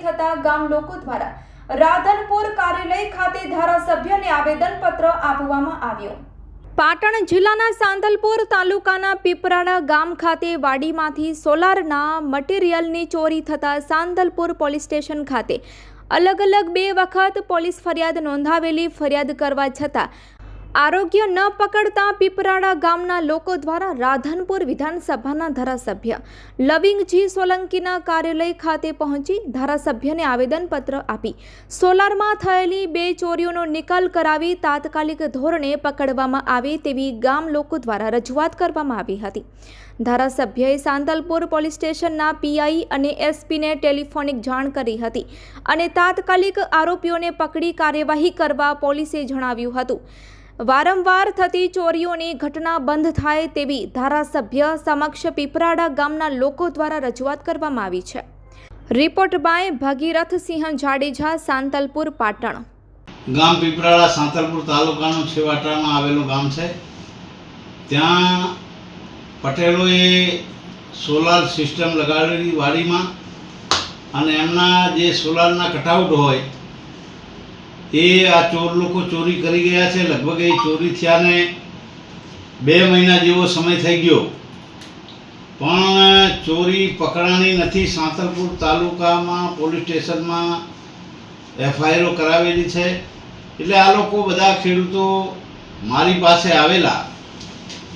કરતા ગામ લોકો દ્વારા રાધનપુર કાર્યાલય ખાતે ધારાસભ્યને આવેદનપત્ર આપવામાં આવ્યું. પાટણ જિલ્લાના સાંતલપુર તાલુકાના પીપરાડા ગામ ખાતે વાડીમાંથી સોલારના મટીરિયલની ચોરી થતાં સાંતલપુર પોલીસ સ્ટેશન ખાતે અલગ અલગ બે વખત પોલીસ ફરિયાદ નોંધાવેલી ફરિયાદ કરવા છતાં આરોગ્ય ન પકડતા પીપરાડા ગામના લોકો દ્વારા રાધનપુર વિધાનસભાના ધારાસભ્ય લવિંગજી સોલંકીના કાર્યાલય ખાતે પહોંચી ધારાસભ્યને આવેદનપત્ર આપી સોલારમાં થયેલી બે ચોરીઓનો નિકાલ કરાવી તાત્કાલિક ધોરણે પકડવામાં આવે તેવી ગામ લોકો દ્વારા રજૂઆત કરવામાં આવી હતી. ધારાસભ્યએ સાંતલપુર પોલીસ સ્ટેશનના પીઆઈ અને એસપીને ટેલિફોનિક જાણ કરી હતી અને તાત્કાલિક આરોપીઓને પકડી કાર્યવાહી કરવા પોલીસે જણાવ્યું હતું. વારંવાર થતી ચોરીઓની ઘટના બંધ થાય તેવી ધારાસભ્ય સમક્ષ પીપરાડા ગામના લોકો દ્વારા રજૂઆત કરવામાં આવી છે. Report by Bhagirathsinh Jadeja, Santalpur, Patan. ગામ પીપરાળા સાંતલપુર તાલુકાનું છેવાટામાં આવેલું ગામ છે. ત્યાં પટેલોએ સોલાર સિસ્ટમ લગાડેલી વાડીમાં અને એમના જે સોલારના કટઆઉટ હોય એ આ ચોર લોકો ચોરી કરી ગયા છે. લગભગ એ ચોરી થયાને બે મહિના જેવો સમય થઈ ગયો. પણ ચોરી પકડાણી નથી. સાંતલપુર તાલુકામાં પોલીસ સ્ટેશનમાં એફઆઈઆરો કરાવેલી છે. એટલે આ લોકો બધા ખેડૂતો મારી પાસે આવેલા.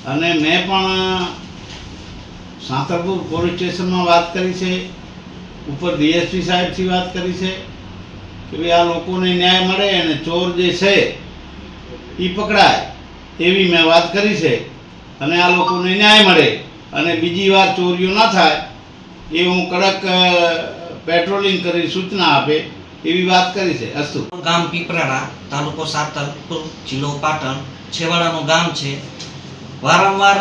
અને મેં પણ સાંતલપુર પોલીસ સ્ટેશનમાં વાત કરી છે. ઉપર ડીએસપી સાહેબથી વાત કરી છે. કે આ લોકોને ન્યાય મળે અને ચોર જે છે એ પકડાય. એવી મેં વાત કરી છે. અને આ લોકોને ન્યાય મળે. અને બીજી વાર ચોરીઓ ના થાય, એ હું કડક પેટ્રોલિંગ કરી સૂચના આપે એવી વાત કરી છે. અસ્તુ. ગામ પીપરાડા તાલુકો સાતલપુર જિલ્લો પાટણ, છેવાડાનું ગામ છે. વારંવાર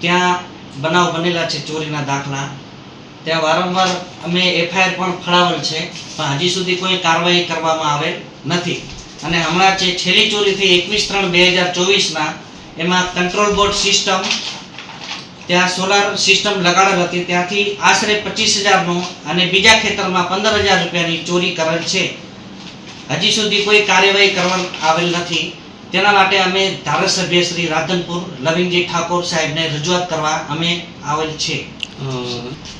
ત્યાં બનાવ બનેલા છે ચોરીના દાખલા. ત્યાં વારંવાર અમે એફઆઈઆર પણ ફળાવેલ છે, પણ હજી સુધી કોઈ કાર્યવાહી કરવામાં આવેલ નથી. અને હમણાં જે છેલ્લી ચોરીથી એકવીસ ત્રણ બે હજાર ચોવીસના એમાં કંટ્રોલ બોર્ડ સિસ્ટમ ત્યાં સોલાર સિસ્ટમ લગાડેલ હતી. ત્યાંથી આશરે પચીસ હજારનો અને બીજા ખેતરમાં પંદર હજાર રૂપિયાની ચોરી કરેલ છે. હજી સુધી કોઈ કાર્યવાહી કરવામાં આવેલ નથી. તેના માટે અમે ધારાસભ્ય શ્રી રાધનપુર, લવિંગજી ઠાકોર સાહેબને રજૂઆત કરવા અમે આવેલ છે.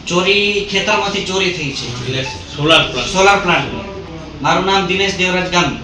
ચોરી ખેતરમાંથી ચોરી થઈ છે. Solar plant. Solar plant. મારું નામ દિનેશ દેવરાજ ગામી